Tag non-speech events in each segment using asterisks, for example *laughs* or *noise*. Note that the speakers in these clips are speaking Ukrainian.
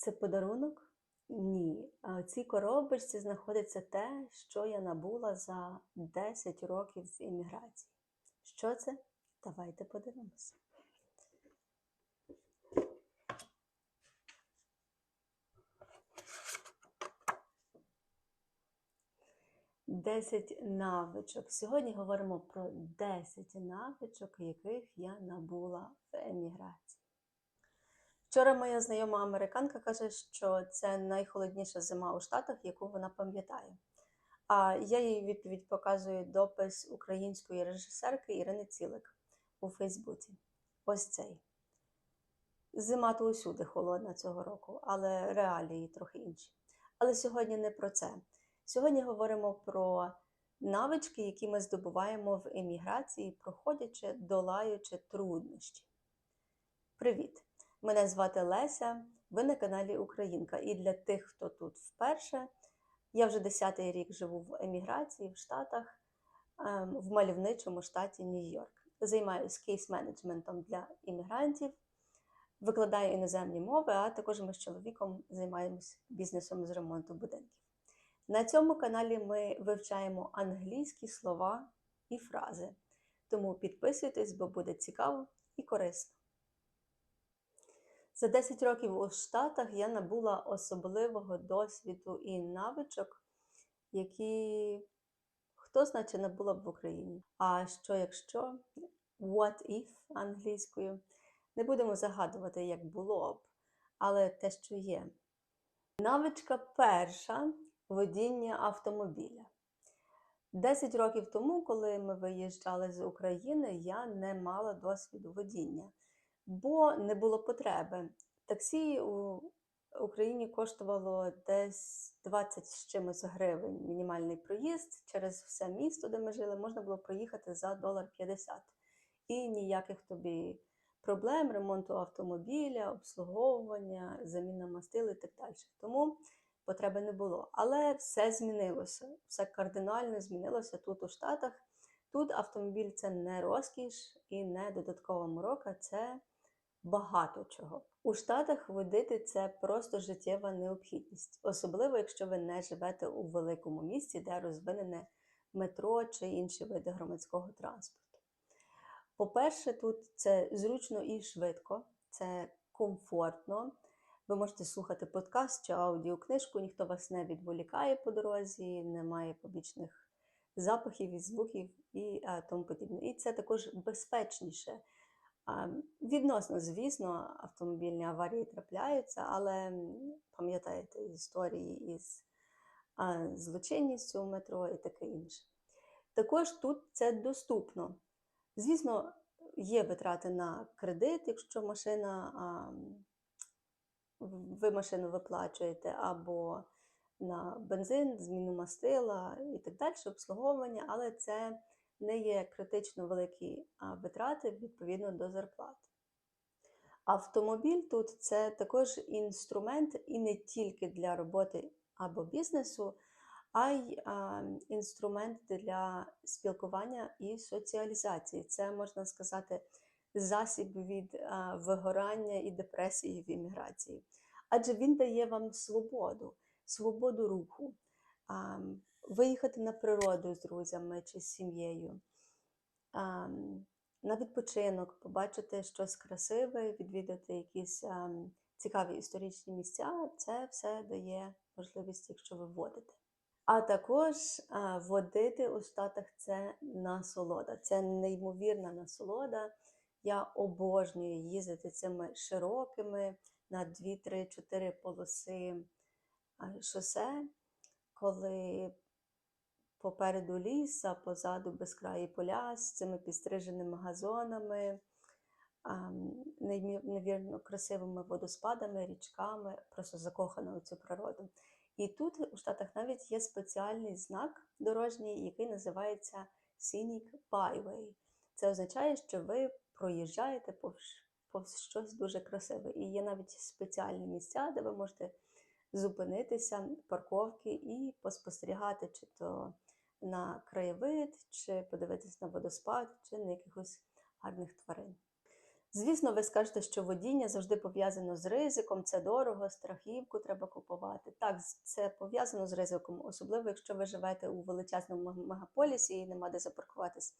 Це подарунок? Ні. А в цій коробочці знаходиться те, що я набула за 10 років в імміграції. Що це? Давайте подивимося. Десять навичок. Сьогодні говоримо про 10 навичок, яких я набула в еміграції. Вчора моя знайома американка каже, що це найхолодніша зима у Штатах, яку вона пам'ятає. А я їй відповідь показую допис української режисерки Ірини Цілик у Фейсбуці. Ось цей. Зима то усюди холодна цього року, але реалії трохи інші. Але сьогодні не про це. Сьогодні говоримо про навички, які ми здобуваємо в еміграції, проходячи, долаючи труднощі. Привіт! Мене звати Леся, ви на каналі Українка. І для тих, хто тут вперше, я вже 10-й рік живу в еміграції в Штатах, ем, в мальовничому штаті Нью-Йорк. Займаюся кейс-менеджментом для іммігрантів, викладаю іноземні мови, а також ми з чоловіком займаємось бізнесом з ремонту будинків. На цьому каналі ми вивчаємо англійські слова і фрази. Тому підписуйтесь, бо буде цікаво і корисно. За 10 років у Штатах я набула особливого досвіду і навичок, які хто значе набула б в Україні. А що якщо what if англійською? Не будемо загадувати, як було б, але те, що є. Навичка перша водіння автомобіля. 10 років тому, коли ми виїжджали з України, я не мала досвіду водіння, бо не було потреби. Таксі у Україні коштувало десь 20 з чимось гривень мінімальний проїзд через все місто, де ми жили, можна було проїхати за долар 50. І ніяких тобі проблем ремонту автомобіля, обслуговування, заміна мастил і так далі. Тому потреби не було. Але все змінилося, все кардинально змінилося тут у Штатах. Тут автомобіль це не розкіш і не додаткова морока, це багато чого. У Штатах водити це просто життєва необхідність, особливо якщо ви не живете у великому місті, де розвинене метро чи інші види громадського транспорту. По-перше, тут це зручно і швидко, це комфортно. Ви можете слухати подкаст чи аудіокнижку, ніхто вас не відволікає по дорозі, немає побічних запахів і звуків і тому подібне. І це також безпечніше. Відносно, звісно, автомобільні аварії трапляються, але пам'ятаєте історії із злочинністю в метро і таке інше. Також тут це доступно. Звісно, є витрати на кредит, якщо машина. Ви машину виплачуєте або на бензин, зміну мастила і так далі, обслуговування, але це не є критично великі витрати відповідно до зарплати. Автомобіль тут це також інструмент і не тільки для роботи або бізнесу, а й інструмент для спілкування і соціалізації. Це можна сказати засіб від вигорання і депресії в імміграції. Адже він дає вам свободу, свободу руху, виїхати на природу з друзями чи з сім'єю, на відпочинок, побачити щось красиве, відвідати якісь цікаві історичні місця. Це все дає можливість, якщо ви водите. А також водити у Штатах це насолода, це неймовірна насолода. Я обожнюю їздити цими широкими на 2-3-4 полоси шосе, коли попереду ліс, а позаду безкраї поля з цими підстриженими газонами, неймовірно красивими водоспадами, річками, просто закохана у цю природу. І тут у Штатах навіть є спеціальний знак дорожній, який називається Scenic Byway. Це означає, що ви проїжджаєте повз, повз щось дуже красиве. І є навіть спеціальні місця, де ви можете зупинитися, парковки і поспостерігати, чи то на краєвид, чи подивитися на водоспад, чи на якихось гарних тварин. Звісно, ви скажете, що водіння завжди пов'язано з ризиком, це дорого, страхівку треба купувати. Так, це пов'язано з ризиком, особливо якщо ви живете у величезному мегаполісі і нема де запаркуватись,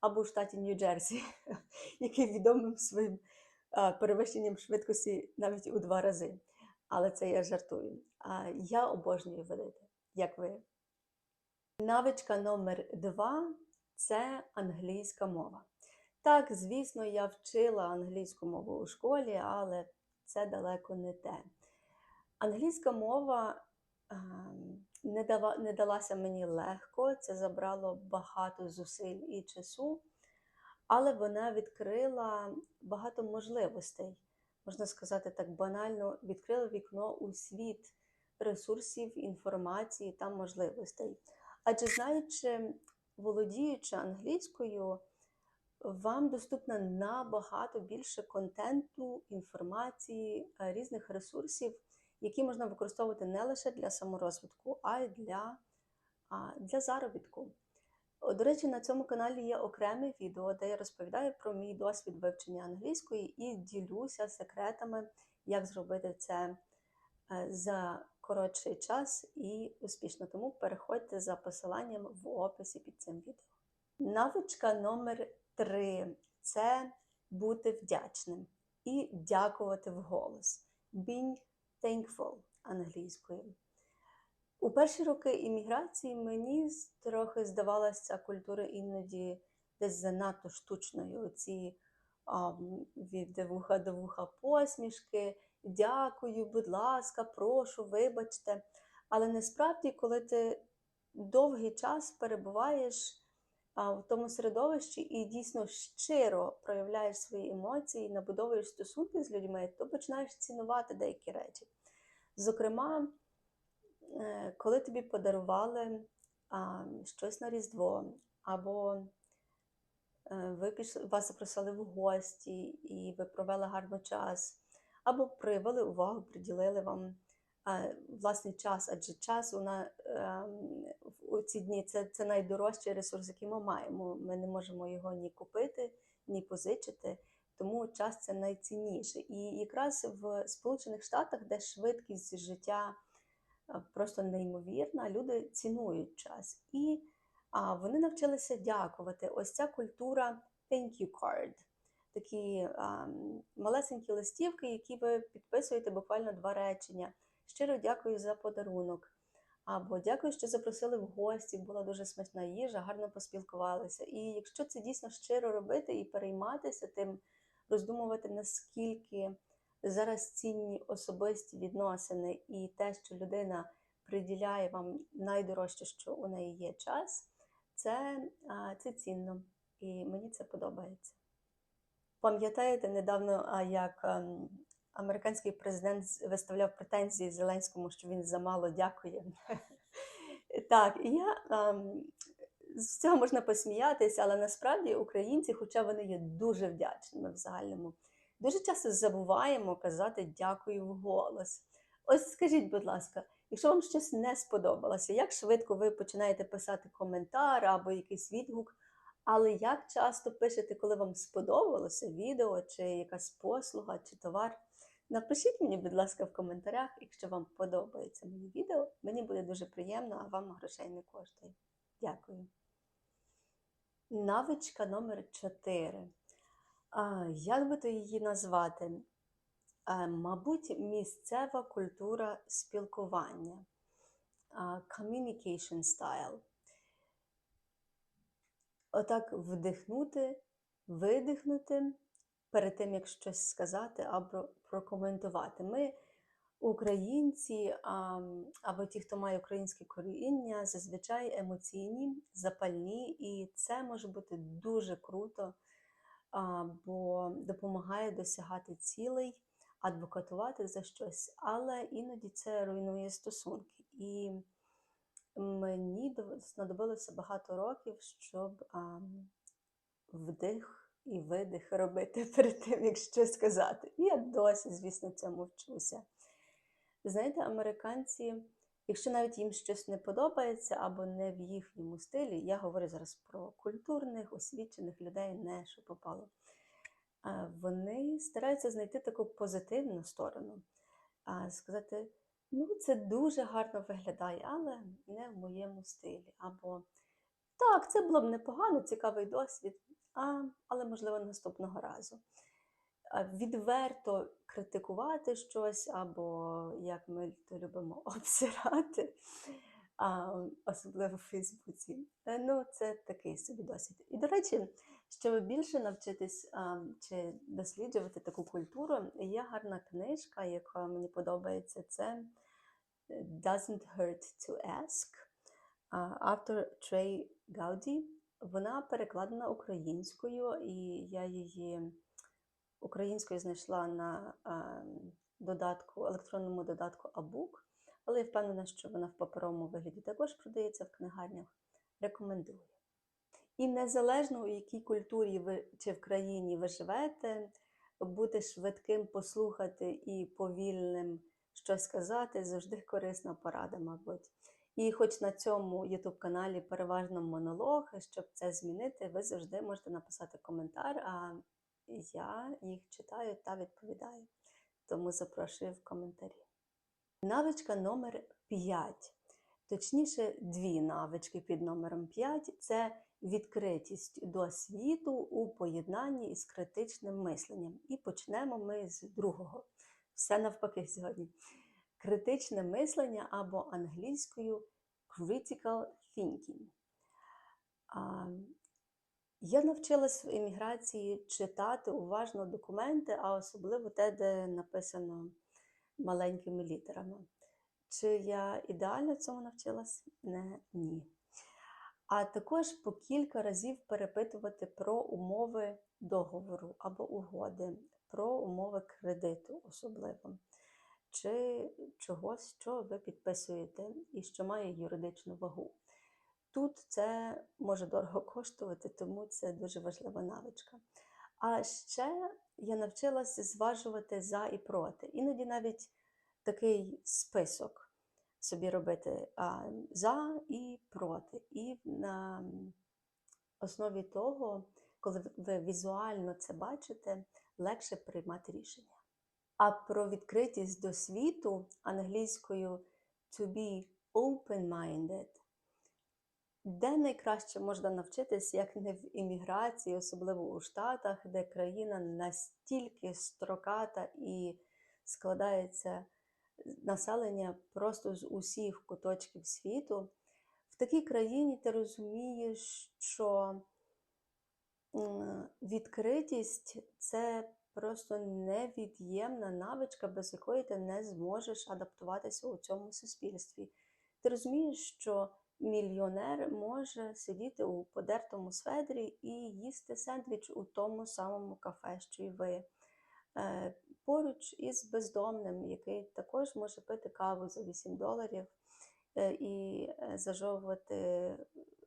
або у штаті Нью-Джерсі, *laughs* який відомим своїм перевищенням швидкості навіть у два рази. Але це я жартую. Я обожнюю водити, як ви. Навичка номер два це англійська мова. Так, звісно, я вчила англійську мову у школі, але це далеко не те. Англійська мова ем, не, дава, не далася мені легко, це забрало багато зусиль і часу, але вона відкрила багато можливостей. Можна сказати так банально, відкрила вікно у світ ресурсів, інформації та можливостей. Адже знаючи, володіючи англійською, вам доступно набагато більше контенту, інформації, е, різних ресурсів, які можна використовувати не лише для саморозвитку, а й для, для заробітку. До речі, на цьому каналі є окреме відео, де я розповідаю про мій досвід вивчення англійської і ділюся секретами, як зробити це е, за коротший час і успішно. Тому переходьте за посиланням в описі під цим відео. Навичка номер три це бути вдячним і дякувати вголос. Being thankful англійською. У перші роки імміграції мені трохи здавалася культура іноді десь занадто штучною. Ці ам, від вуха до вуха посмішки, дякую, будь ласка, прошу, вибачте. Але насправді, коли ти довгий час перебуваєш в тому середовищі і дійсно щиро проявляєш свої емоції, набудовуєш стосунки з людьми, то починаєш цінувати деякі речі. Зокрема, е, коли тобі подарували щось на Різдво, або е, ви пішли, вас запросили в гості, і ви провели гарний час, або привели увагу, приділили вам е, власний час, адже час вона, в- у ці дні це, це найдорожчий ресурс, який ми маємо. Ми не можемо його ні купити, ні позичити. Тому час це найцінніше. І якраз в Сполучених Штатах, де швидкість життя просто неймовірна, люди цінують час. І а, вони навчилися дякувати. Ось ця культура thank you card. Такі а, малесенькі листівки, які ви підписуєте буквально два речення. Щиро дякую за подарунок. Або дякую, що запросили в гості, була дуже смачна їжа, гарно поспілкувалися. І якщо це дійсно щиро робити і перейматися тим, роздумувати, наскільки зараз цінні особисті відносини і те, що людина приділяє вам найдорожче, що у неї є час, це, це цінно. І мені це подобається. Пам'ятаєте недавно, як ем, американський президент виставляв претензії Зеленському, що він замало дякує. *laughs* Так, і я ем, з цього можна посміятися, але насправді українці, хоча вони є дуже вдячними в загальному, дуже часто забуваємо казати дякую вголос. Ось скажіть, будь ласка, якщо вам щось не сподобалося, як швидко ви починаєте писати коментар або якийсь відгук, але як часто пишете, коли вам сподобалося відео, чи якась послуга, чи товар? Напишіть мені, будь ласка, в коментарях, якщо вам подобається моє відео. Мені буде дуже приємно, а вам грошей не коштує. Дякую. Навичка номер 4. А, як би то її назвати? А, мабуть, місцева культура спілкування. Communication style. Отак вдихнути, видихнути перед тим, як щось сказати або прокоментувати. Ми, українці, або ті, хто має українське коріння, зазвичай емоційні, запальні, і це може бути дуже круто, бо допомагає досягати цілей, адвокатувати за щось, але іноді це руйнує стосунки. І мені знадобилося багато років, щоб а, вдих і видих робити *laughs* перед тим, як щось сказати. І я досі, звісно, цьому вчуся. Знаєте, американці, якщо навіть їм щось не подобається або не в їхньому стилі, я говорю зараз про культурних, освічених людей, не що попало. вони стараються знайти таку позитивну сторону, а сказати, ну, це дуже гарно виглядає, але не в моєму стилі. Або так, це було б непогано, цікавий досвід, а, але можливо наступного разу. Відверто критикувати щось, або як ми то любимо *laughs* обсирати, а, особливо в Фейсбуці. Ну, це такий собі досвід. І, до речі, щоб більше навчитись а, чи досліджувати таку культуру, є гарна книжка, яка мені подобається. Це Doesn't Hurt to Ask. Автор Трей Гауді. Вона перекладена українською, і я її українською знайшла на додатку, електронному додатку Абук, але я впевнена, що вона в паперовому вигляді також продається в книгарнях. Рекомендую. І незалежно у якій культурі ви чи в країні ви живете, бути швидким послухати і повільним щось сказати завжди корисна порада, мабуть. І хоч на цьому YouTube каналі переважно монолог, щоб це змінити, ви завжди можете написати коментар, а я їх читаю та відповідаю. Тому запрошую в коментарі. Навичка номер 5. Точніше, дві навички під номером 5 це відкритість до світу у поєднанні із критичним мисленням. І почнемо ми з другого. Все навпаки сьогодні. Критичне мислення або англійською critical thinking. А, я навчилась в еміграції читати уважно документи, а особливо те, де написано маленькими літерами. Чи я ідеально цьому навчилась? Не, ні. А також по кілька разів перепитувати про умови договору або угоди, про умови кредиту особливо, чи чогось, що ви підписуєте і що має юридичну вагу. Тут це може дорого коштувати, тому це дуже важлива навичка. А ще я навчилася зважувати за і проти. Іноді навіть такий список собі робити а, за і проти. І на основі того, коли ви візуально це бачите, легше приймати рішення. А про відкритість до світу англійською to be open-minded. Де найкраще можна навчитись, як не в імміграції, особливо у Штатах, де країна настільки строката і складається населення просто з усіх куточків світу. В такій країні ти розумієш, що відкритість це просто невід'ємна навичка, без якої ти не зможеш адаптуватися у цьому суспільстві. Ти розумієш, що мільйонер може сидіти у подертому сведрі і їсти сендвіч у тому самому кафе, що й ви. Е, поруч із бездомним, який також може пити каву за 8 доларів е, і е, зажовувати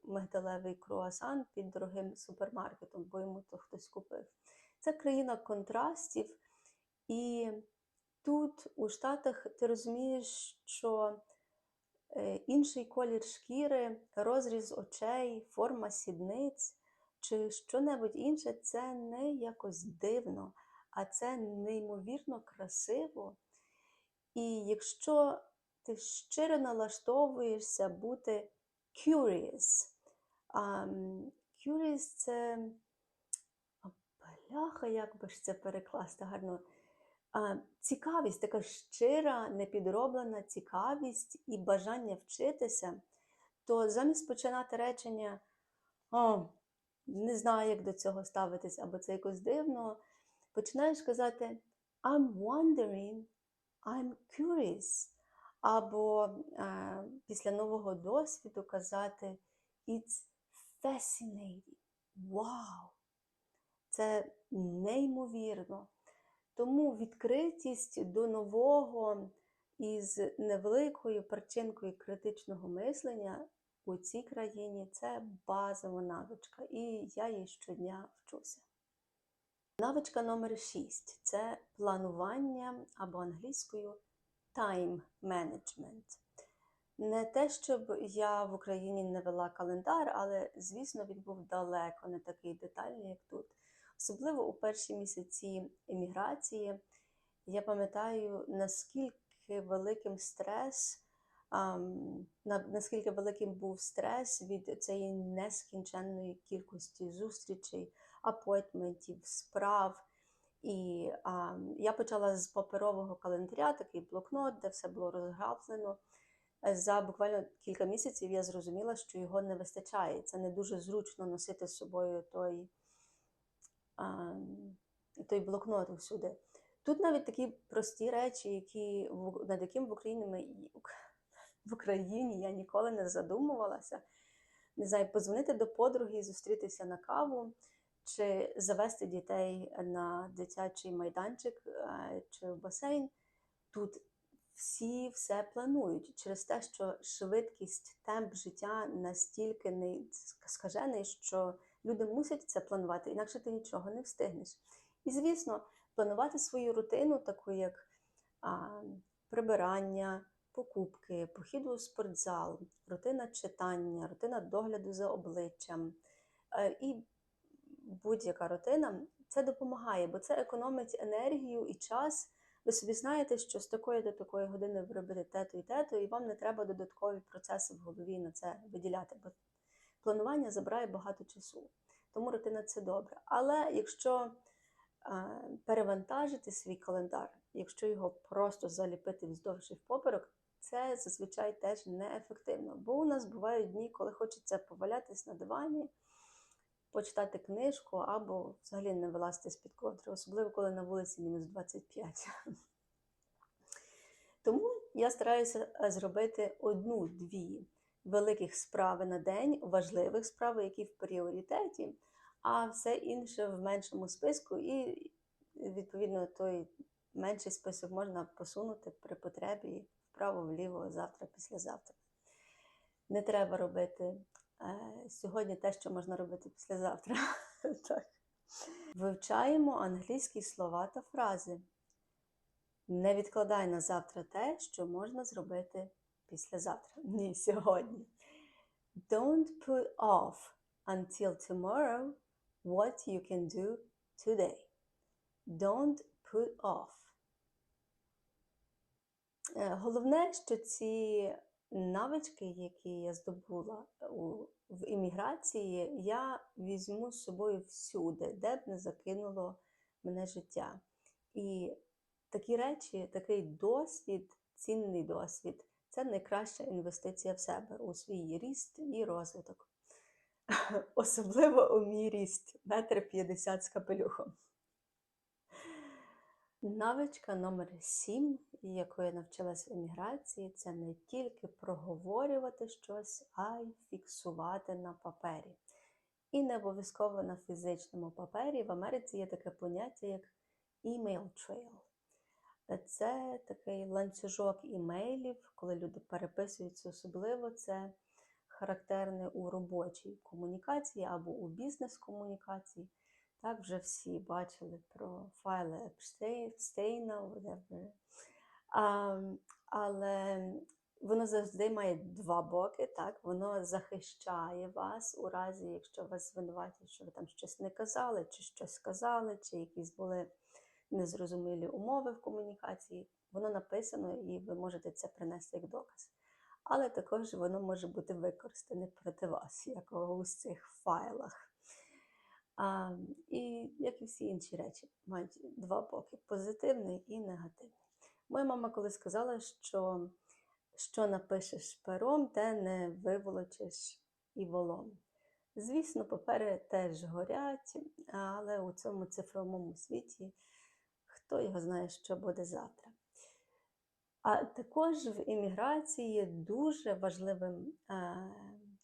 мигдалевий круасан під дорогим супермаркетом, бо йому то хтось купив. Це країна контрастів, і тут у Штатах ти розумієш, що інший колір шкіри, розріз очей, форма сідниць чи що-небудь інше це не якось дивно а це неймовірно красиво. І якщо ти щиро налаштовуєшся бути curious, um, curious це бляха, як би ж це перекласти гарно. А, Цікавість, така щира, непідроблена цікавість і бажання вчитися, то замість починати речення О, не знаю, як до цього ставитись, або це якось дивно, починаєш казати I'm wondering, I'm curious. Або е, після нового досвіду казати It's fascinating. Вау! Це неймовірно. Тому відкритість до нового із невеликою причинкою критичного мислення у цій країні це базова навичка, і я її щодня вчуся. Навичка номер 6 це планування або англійською time management. Не те, щоб я в Україні не вела календар, але, звісно, він був далеко не такий детальний, як тут. Особливо у перші місяці еміграції я пам'ятаю, наскільки великим стрес, на- наскільки великим був стрес від цієї нескінченної кількості зустрічей, апойтментів, справ. І а, я почала з паперового календаря, такий блокнот, де все було розграблено. За буквально кілька місяців я зрозуміла, що його не вистачає. Це не дуже зручно носити з собою той, а, той блокнот усюди. Тут навіть такі прості речі, які, над яким в Україні, ми, в Україні я ніколи не задумувалася. Не знаю, позвонити до подруги зустрітися на каву, чи завести дітей на дитячий майданчик е, чи в басейн. Тут всі все планують через те, що швидкість, темп життя настільки не скажений, що люди мусять це планувати, інакше ти нічого не встигнеш. І звісно, планувати свою рутину, таку як а, прибирання, покупки, похід у спортзал, рутина читання, рутина догляду за обличчям е, і будь-яка рутина, це допомагає, бо це економить енергію і час. Ви собі знаєте, що з такої до такої години ви робите те-то і те-то, і вам не треба додаткові процеси в голові на це виділяти, бо планування забирає багато часу. Тому рутина це добре. Але якщо перевантажити свій календар, якщо його просто заліпити вздовж і впоперек, це зазвичай теж неефективно. Бо у нас бувають дні, коли хочеться повалятись на дивані, почитати книжку або взагалі не вилазити з-під ковдри, особливо коли на вулиці мінус 25. *laughs* Тому я стараюся е, зробити одну-дві великих справи на день, важливих справ, які в пріоритеті, а все інше в меншому списку, і відповідно той менший список можна посунути при потребі вправо-вліво, завтра, післязавтра. Не треба робити сьогодні те, що можна робити післязавтра. *laughs* так. Вивчаємо англійські слова та фрази. Не відкладай на завтра те, що можна зробити післязавтра. Ні, сьогодні. Don't put off until tomorrow what you can do today. Don't put off. Е, Головне, що ці навички, які я здобула у, в імміграції, я візьму з собою всюди, де б не закинуло мене життя. І такі речі, такий досвід, цінний досвід це найкраща інвестиція в себе, у свій ріст і розвиток. *laughs* Особливо у мій ріст метр п'ятдесят з капелюхом. Навичка номер 7, яку я навчилась в еміграції, це не тільки проговорювати щось, а й фіксувати на папері. І не обов'язково на фізичному папері. В Америці є таке поняття, як email trail. Це такий ланцюжок імейлів, коли люди переписуються особливо. Це характерне у робочій комунікації або у бізнес-комунікації. Так, вже всі бачили про файли Епштейна, whatever. А, але воно завжди має два боки, так? Воно захищає вас у разі, якщо вас звинуватять, що ви там щось не казали, чи щось сказали, чи якісь були незрозумілі умови в комунікації. Воно написано, і ви можете це принести як доказ. Але також воно може бути використане проти вас, як у цих файлах. А, і як і всі інші речі, мають два боки позитивний і негативний. Моя мама коли сказала, що що напишеш пером, те не виволочиш і волом. Звісно, папери теж горять, але у цьому цифровому світі хто його знає, що буде завтра. А також в імміграції дуже важливим, е,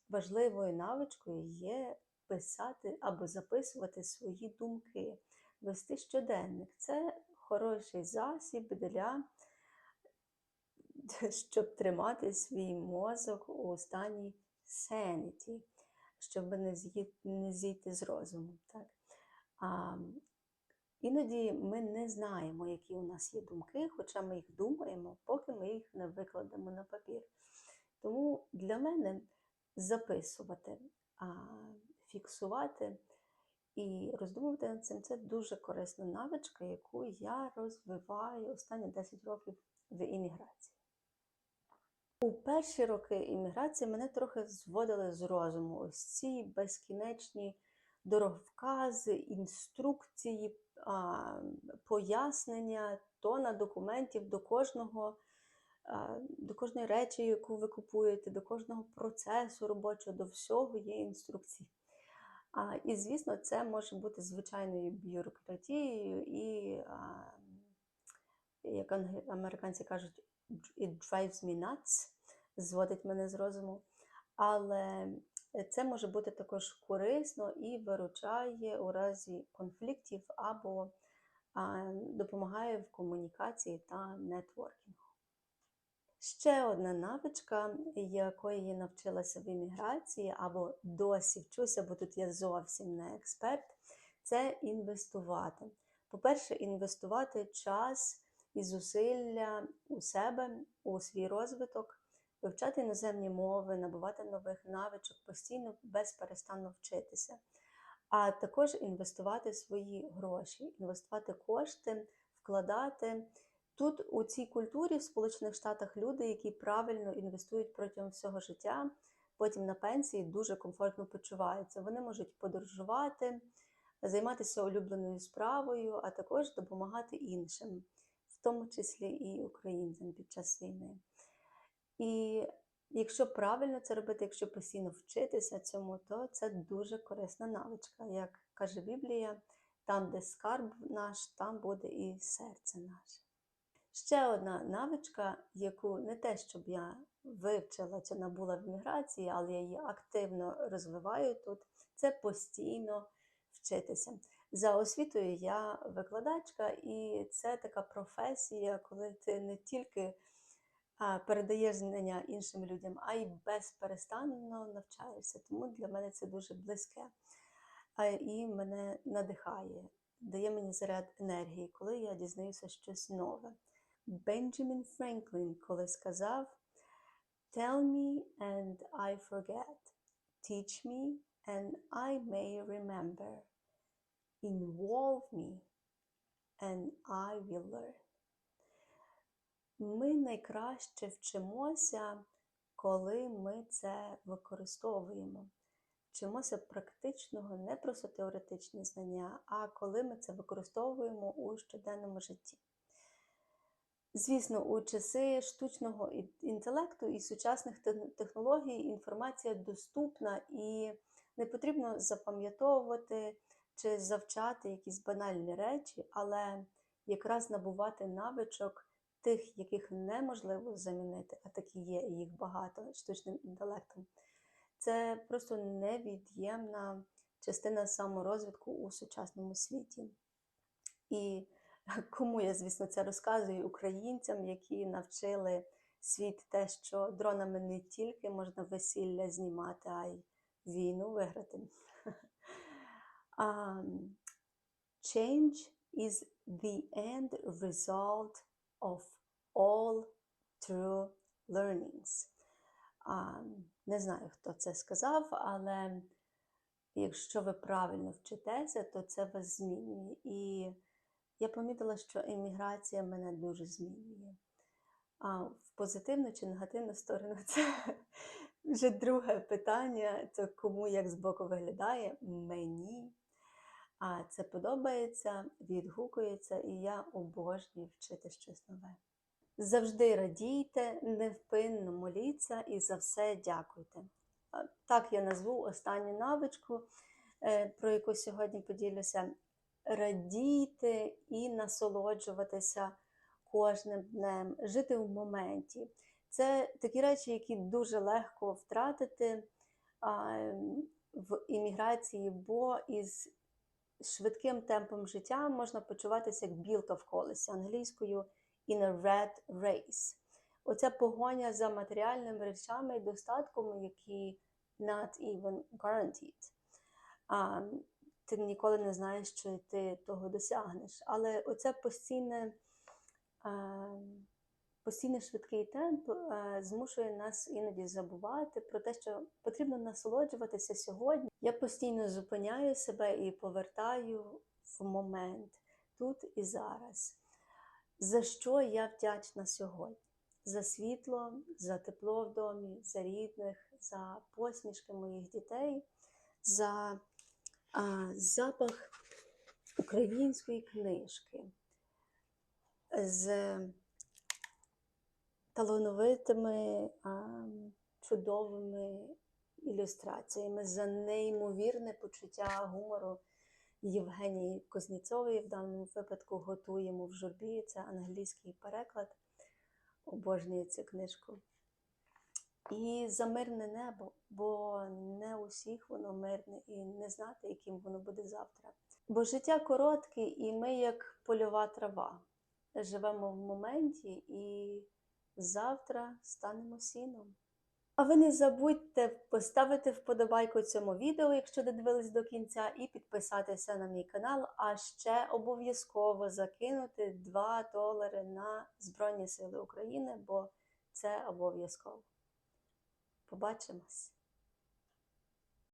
важливою навичкою є писати або записувати свої думки, вести щоденник. Це хороший засіб для *laughs* щоб тримати свій мозок у стані sanity, щоб не не зійти з розуму. Так? А, іноді ми не знаємо, які у нас є думки, хоча ми їх думаємо, поки ми їх не викладемо на папір. Тому для мене записувати, а, фіксувати І роздумувати над цим це дуже корисна навичка, яку я розвиваю останні 10 років в імміграції. У перші роки імміграції мене трохи зводили з розуму ось ці безкінечні дороговкази, інструкції, пояснення, тона документів до кожного, до кожної речі, яку ви купуєте, до кожного процесу робочого, до всього є інструкції. А, і, звісно, це може бути звичайною бюрократією і, а, як американці кажуть, it drives me nuts, зводить мене з розуму. Але це може бути також корисно і виручає у разі конфліктів або а, допомагає в комунікації та нетворкінгу. Ще одна навичка, якої я навчилася в імміграції, або досі вчуся, бо тут я зовсім не експерт, це інвестувати. По-перше, інвестувати час і зусилля у себе, у свій розвиток, вивчати іноземні мови, набувати нових навичок, постійно безперестанно вчитися. А також інвестувати свої гроші, інвестувати кошти, вкладати. Тут у цій культурі в Сполучених Штатах люди, які правильно інвестують протягом всього життя, потім на пенсії дуже комфортно почуваються. Вони можуть подорожувати, займатися улюбленою справою, а також допомагати іншим, в тому числі і українцям під час війни. І якщо правильно це робити, якщо постійно вчитися цьому, то це дуже корисна навичка. Як каже Біблія, там, де скарб наш, там буде і серце наше. Ще одна навичка, яку не те, щоб я вивчила чи набула в міграції, але я її активно розвиваю тут, це постійно вчитися. За освітою я викладачка, і це така професія, коли ти не тільки передаєш знання іншим людям, а й безперестанно навчаєшся. Тому для мене це дуже близьке і мене надихає, дає мені заряд енергії, коли я дізнаюся щось нове. Бенджамін Франклін коли сказав Tell me and I forget. Teach me and I may remember. Involve me and I will learn. Ми найкраще вчимося, коли ми це використовуємо. Вчимося практичного, не просто теоретичні знання, а коли ми це використовуємо у щоденному житті. Звісно, у часи штучного інтелекту і сучасних технологій інформація доступна і не потрібно запам'ятовувати чи завчати якісь банальні речі, але якраз набувати навичок тих, яких неможливо замінити, а такі є, і їх багато штучним інтелектом. Це просто невід'ємна частина саморозвитку у сучасному світі. І Кому я, звісно, це розказую українцям, які навчили світ те, що дронами не тільки можна весілля знімати, а й війну виграти. *laughs* um, change is the end result of all true learnings. Um, не знаю, хто це сказав, але якщо ви правильно вчитеся, то це вас змінює. І я помітила, що еміграція мене дуже змінює. А в позитивну чи негативну сторону *laughs* це вже друге питання. Це кому як збоку виглядає мені. А це подобається, відгукується, і я обожнюю вчити щось нове. Завжди радійте, невпинно моліться і за все дякуйте. Так я назву останню навичку, е, про яку сьогодні поділюся радіти і насолоджуватися кожним днем, жити в моменті. Це такі речі, які дуже легко втратити в імміграції, бо із швидким темпом життя можна почуватися як білка в колесі англійською in a red race. Оця погоня за матеріальними речами і достатком, які not even guaranteed. Ти ніколи не знаєш, що ти того досягнеш. Але оце постійне е, постійно швидкий темп е, змушує нас іноді забувати про те, що потрібно насолоджуватися сьогодні. Я постійно зупиняю себе і повертаю в момент тут і зараз. За що я вдячна сьогодні? За світло, за тепло в домі, за рідних, за посмішки моїх дітей, за запах української книжки, з талановитими, чудовими ілюстраціями, за неймовірне почуття гумору Євгенії Козніцової. В даному випадку готуємо в журбі. Це англійський переклад. Обожнюю цю книжку. І за мирне небо, бо не усіх воно мирне і не знати, яким воно буде завтра. Бо життя коротке, і ми, як польова трава, живемо в моменті і завтра станемо сіном. А ви не забудьте поставити вподобайку цьому відео, якщо додивились до кінця, і підписатися на мій канал, а ще обов'язково закинути 2 долари на Збройні Сили України, бо це обов'язково. Побачимось!